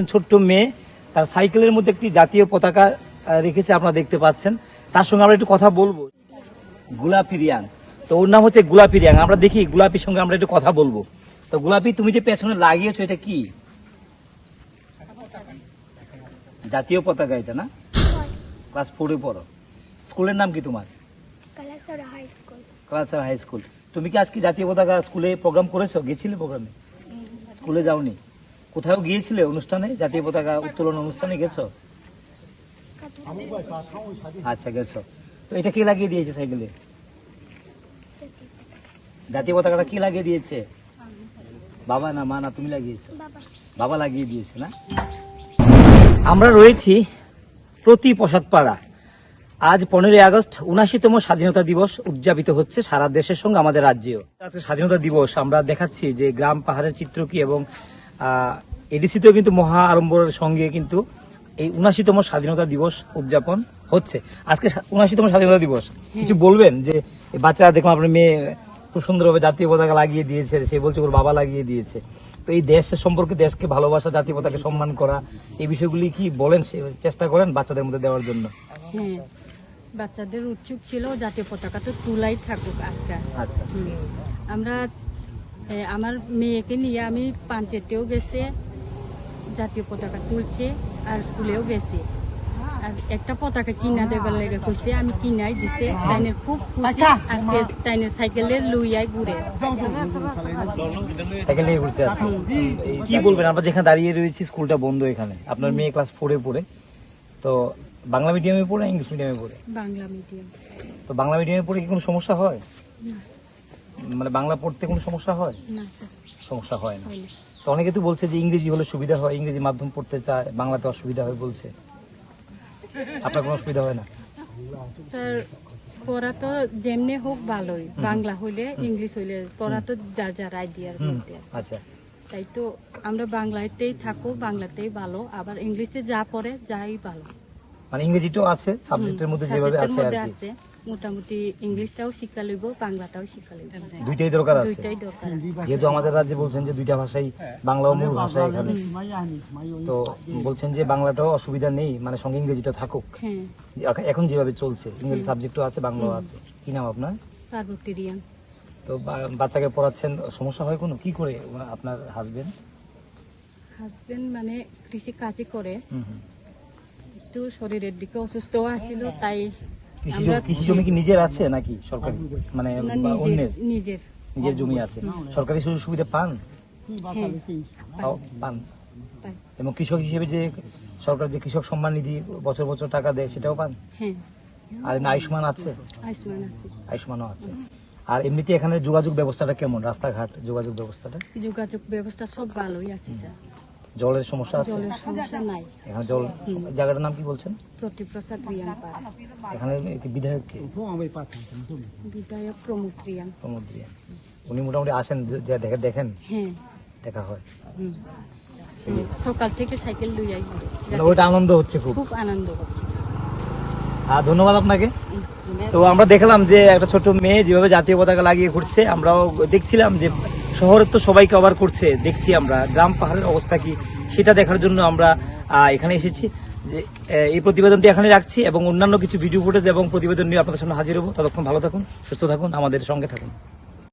পাচ্ছেন ছোট্ট মেয়ে তার সাইকেলের মধ্যে একটি জাতীয় পতাকা রেখেছে আপনারা দেখতে পাচ্ছেন। তার সঙ্গে আমরা একটু কথা বলব। গোলাপি রিয়াং। তো ওর নাম হচ্ছে গোলাপি রিয়াং। আমরা দেখি গোলাপির সঙ্গে আমরা একটু কথা বলব। তো গোলাপি তুমি যে পেছনে লাগিয়েছো এটা কি? জাতীয় পতাকা এটা না? ক্লাস ফোরে পড়ো। স্কুলের নাম কি তোমার? কালাসরা হাই স্কুল। কালাচার হাই স্কুল। তুমি কি আজকে জাতীয় পতাকা স্কুলে প্রোগ্রাম করেছ? গেছিলে প্রোগ্রামে? স্কুলে যাওনি? কোথাও গিয়েছিলে অনুষ্ঠানে? জাতীয় পতাকা উত্তোলন অনুষ্ঠানে গেছো? আচ্ছা গেছো। তো এটা কে লাগিয়ে দিয়েছে সাইকেলে? জাতীয় পতাকাটা কি লাগিয়ে দিয়েছে? বাবা না মা না তুমি লাগিয়েছো? বাবা লাগিয়ে দিয়েছে না? আমরা রয়েছি প্রতি প্রসাদপাড়া। আজ পনেরোই আগস্ট উনাশিতম স্বাধীনতা দিবস উদযাপিত হচ্ছে সারা দেশের সঙ্গে আমাদের রাজ্যেও। আজকে স্বাধীনতা দিবস, আমরা দেখাচ্ছি যে গ্রাম পাহাড়ের চিত্র কি এবং এডিসিতেও কিন্তু মহা আড়ম্বরের সঙ্গে কিন্তু এই উনাশিতম স্বাধীনতা দিবস উদযাপন হচ্ছে। আজকে উনাশিতম স্বাধীনতা দিবস। কিছু বলবেন যে বাচ্চারা দেখুন আপনার মেয়ে খুব সুন্দরভাবে জাতীয় পতাকা লাগিয়ে দিয়েছে সে বলছে ওর বাবা লাগিয়ে দিয়েছে। তো এই দেশের সম্পর্কে দেশকে ভালোবাসা জাতীয় পতাকে সম্মান করা এই বিষয়গুলি কি বলেন সে চেষ্টা করেন বাচ্চাদের মধ্যে দেওয়ার জন্য? হ্যাঁ বাচ্চাদের উৎসুক ছিল জাতীয় পতাকা তো তুলাই থাকুক আজকে। আচ্ছা। আমরা আমার মেয়েকে নিয়ে আমি পাঞ্চেতেও গেছে জাতীয় পতাকা তুলছে আর স্কুলেও গেছে। আর একটা পতাকা কিনা দেবার লেগে কইছে আমি কিনাই দিছে। তাইনের খুব খুশি আজকে তাইনের সাইকেলে লুইয়াই ঘুরে। সাইকেল নিয়ে ঘুরছে আজকে। কি বলবেন আমরা যেখানে দাঁড়িয়ে রয়েছি স্কুলটা বন্ধ এখানে। আপনার মেয়ে ক্লাস ফোরে পড়ে। তো বাংলা মিডিয়ামে পড়ে ইংলিশ মিডিয়ামে পড়ে? বাংলা মিডিয়াম তো বাংলা মিডিয়ামে পড়ে কি কোনো সমস্যা হয়? মানে বাংলা পড়তে কোনো সমস্যা হয়? না সমস্যা হয় না। তো অনেকে তো বলছে যে ইংরেজি হলে সুবিধা হয় ইংরেজি মাধ্যম পড়তে চায় বাংলাতে অসুবিধা হয় বলছে। আপনার কোনো অসুবিধা হয় না? স্যার পড়া তো যেমনি হোক ভালোই। বাংলা হইলে ইংলিশ হইলে পড়া তো যার যার আইডিয়ার মধ্যে আচ্ছা। তাই তো আমরা বাংলাতেই থাকো বাংলাতেই ভালো। আবার ইংলিশে যা পড়ে যাই ভালো। মানে ইংরেজিটাও আছে সাবজেক্টের মধ্যে যেভাবে আছে আর কি। আছে। মোটামুটি ইংলিশটাও শিক্ষা লইব বাংলাটাও শিক্ষা লইব। দুইটাই দরকার আছে? দুইটাই দরকার যেহেতু আমাদের রাজ্যে বলছেন যে দুইটা ভাষাই বাংলা ও মূল ভাষা এখানে। তো বলছেন যে বাংলাটাও অসুবিধা নেই মানে সঙ্গে ইংরেজিটা থাকুক। হ্যাঁ। এখন- এখন যেভাবে চলছে ইংরেজি সাবজেক্টও আছে বাংলাও আছে। কি নাম আপনার? পার্বতী রিয়ান। তো বাচ্চাকে পড়াচ্ছেন সমস্যা হয় কোনো? কি করে আপনার হাজবেন্ড হাজবেন্ড মানে কৃষি কাজই করে। একটু শরীরের দিকে অসুস্থ আছিল তাই কৃষি জমি- কৃষি জমি কি নিজের আছে নাকি সরকারি? মানে নিজের অন্যের? নিজের। নিজের জমি আছে। সরকারি সুযোগ সুবিধা পান? হ্যাঁ। তাও পান? এবং কৃষক হিসেবে যে সরকার যে কৃষক সম্মান নিধি বছর বছর টাকা দেয় সেটাও পান? হ্যাঁ। আর এমনি আয়ুষ্মান আছে? আয়ুষ্মান আছে। আয়ুষ্মানও আছে। আর এমনিতে এখানে যোগাযোগ ব্যবস্থাটা কেমন? রাস্তাঘাট যোগাযোগ ব্যবস্থাটা? যোগাযোগ ব্যবস্থা সব ভালোই আছে স্যার। জলের সমস্যা আছে? জলের সমস্যা নাই। এখানে জল জায়গাটার নাম কি বলছেন? প্রতিপ্রসাদ রিয়ান পাড়া এখানে বিধায়ক কে? বিধায়ক প্রমোদ রিয়ান। উনি মোটামুটি আসেন দেখে দেখেন? হ্যাঁ। দেখা হয়। হুম। সকাল থেকে সাইকেল লইয়াই ওইটা আনন্দ হচ্ছে খুব। খুব আনন্দ হচ্ছে। ধন্যবাদ আপনাকে। তো আমরা দেখলাম যে একটা ছোট মেয়ে যেভাবে জাতীয় পতাকা লাগিয়ে ঘুরছে, আমরাও দেখছিলাম যে শহরের তো সবাই কভার করছে, দেখছি আমরা। গ্রাম পাহাড়ের অবস্থা কি, সেটা দেখার জন্য আমরা এখানে এসেছি। যে এই প্রতিবেদনটি এখানে রাখছি এবং অন্যান্য কিছু ভিডিও ফুটেজ এবং প্রতিবেদন নিয়ে আপনাদের সামনে হাজির হব। ততক্ষণ ভালো থাকুন, সুস্থ থাকুন, আমাদের সঙ্গে থাকুন।